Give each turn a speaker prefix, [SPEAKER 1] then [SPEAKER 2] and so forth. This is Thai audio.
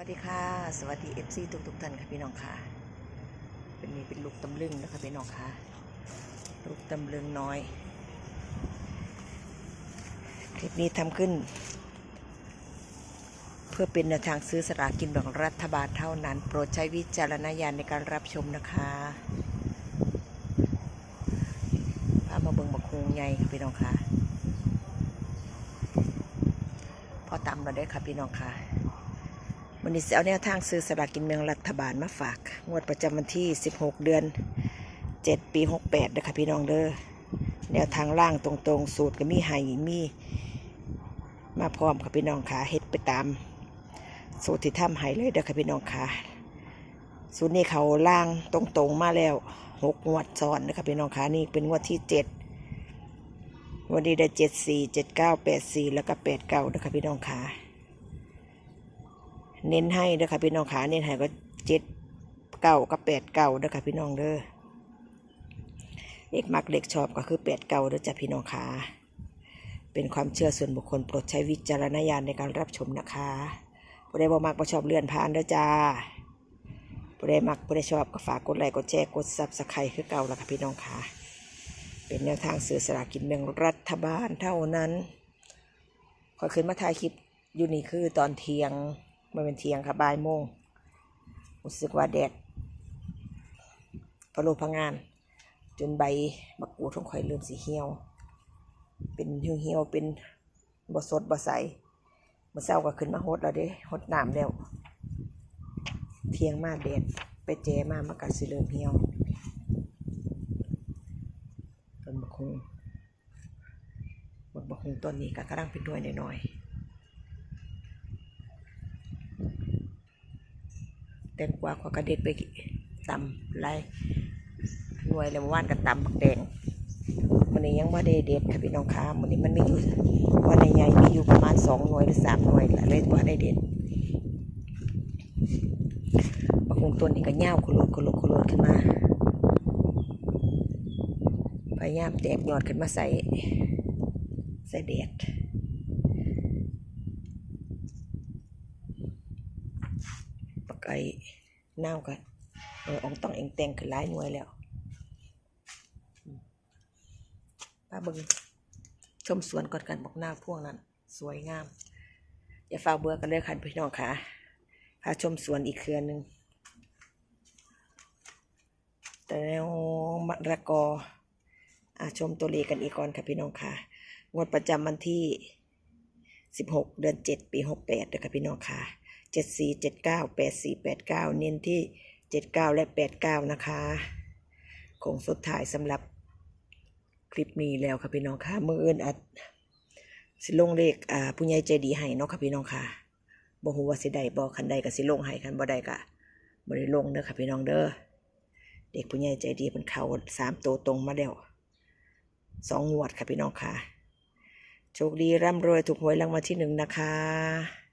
[SPEAKER 1] สวัสดีค่ะ สวัสดีเอฟซีทุกทุกๆท่านค่ะพี่น้องค่ะ เป็นนี่เป็นลูกตำลึงนะคะพี่น้องค่ะ ลูกตำลึงน้อย คลิปนี้ทำขึ้น เพื่อเป็นแนวทางซื้อสลากกินแบ่งรัฐบาลเท่านั้น โปรดใช้วิจารณญาณในการรับชมนะคะพามาเบิงบักฮงใหญ่ค่ะพี่น้องค่ะ พอตำเราได้ค่ะพี่น้องค่ะ วันนี้จะเอาแนวทางซื้อสลากกินแบ่งรัฐบาลมาฝาก งวดประจำวันที่ 16 เดือน 7 ปี 68เด้อค่ะพี่น้องเด้อแนวทางล่างตรงๆ สูตรก็มีไห้มีมาพร้อมค่ะพี่น้องค่ะเฮ็ดไปตาม สูตรที่ทำให้เลยเด้อค่ะพี่น้องค่ะสูตรนี้เขาล่างตรงๆมาแล้วหกงวดซ้อนนะคะพี่น้องค่ะนี่เป็นงวดที่เจ็ดวันนี้ได้เจ็ดสี่เจ็ดเก้าแปดสี่แล้วก็แปดเก้านะคะพี่น้องค่ะ เน้นให้เด้อค่ะพี่น้องขาเน้นให้ก็เจ็ดเก้ากับแปดเก้าเด้อค่ะพี่น้องเด้อเด็กมักเด็กชอบก็คือแปดเก้าเด้อจ้ะพี่น้องขาเป็นความเชื่อส่วนบุคคลโปรดใช้วิจารณญาณในการรับชมนะคะผู้ใดบ่มักบ่ชอบเลื่อนผ่านเด้อจ้าผู้ใดมักผู้ใดชอบก็ฝากกดไลค์กดแชร์กดซับสไครต์คือเก่าแล้วค่ะพี่น้องขาเป็นแนวทางสื่อสลากกินแบ่งรัฐบาลเท่านั้น ขอขึ้นมาถ่ายคลิปอยู่นี่คือตอนเที่ยง มันเป็นเที่ยงค่ะบ่ายโมงรู้สึกว่าแดดพะโลพงาน จนใบบักกูดของข่อยเริ่มสีเหี่ยว เป็นเหี่ยวเป็นบสดบใสมื่อเช้าก็ขึ้นมาหดแล้วเด้หดน้ำแล้ว เที่ยงมาแดดไปแจมามันก็สิเริ่มเหี่ยวต้นบักฮุงบักบักฮุงต้นนี้ก็กำลังเป็นหน่วยหน่อยๆ แตงกวาขอกระเด็ดไปตำไรหน่วยแล้วเมื่อวานก็ตำบักแดงมันนี้ยังว่าได้เด็ดค่ะพี่น้องคะมันนี้มันไมีอยู่วันใหญ่มีอยู่ประมาณสองหน่วยหรือสามหน่วยแหละเลยว่าได้เด็ดบางคงต้นนี้ก็เง่าโคลดโคลดโคลดขึ้นมาพยายามแตกยอดขึ้นมาใส่ใส่เด็ด ไอ้เน่ากันเออองต้องเองแต่งขึ้นหลายหน่วยแล้วป้าเบิงชมสวนก่อนกันบอกหน้าพวกนั้น สวยงาม อย่าฟ้าเบื่อกันเลยค่ะพี่น้องค่ะพาชมสวนอีกเครือหนึ่งแต่แล้วมะระกออาชมตัวเลขกันอีกก่อนค่ะพี่น้องค่ะ งวดประจำวันที่ 16 เดือน 7 ปี 68เด้อค่ะพี่น้องค่ะ 74 79 84 89เน้นที่79และ89นะคะคงสุดท้ายสำหรับคลิปนี้แล้วค่ะพี่น้องค่ะมืออื่นอัดสิลงเลขอ่าผู้ใหญ่ใจดีให้เนาะค่ะพี่น้องค่ะบ่ฮู้ว่าสิได้บ่คันใดก็สิลงให้คันบ่ได้ก็บ่ได้ลงเด้อค่ะพี่น้องเด้อเด็กผู้ใหญ่ใจดีเพิ่นเข้าสามตัวตรงมาแล้วสองงวดค่ะพี่น้องค่ะโชคดีร่ำรวยถูกหวยรางวัลที่หนึ่งนะคะ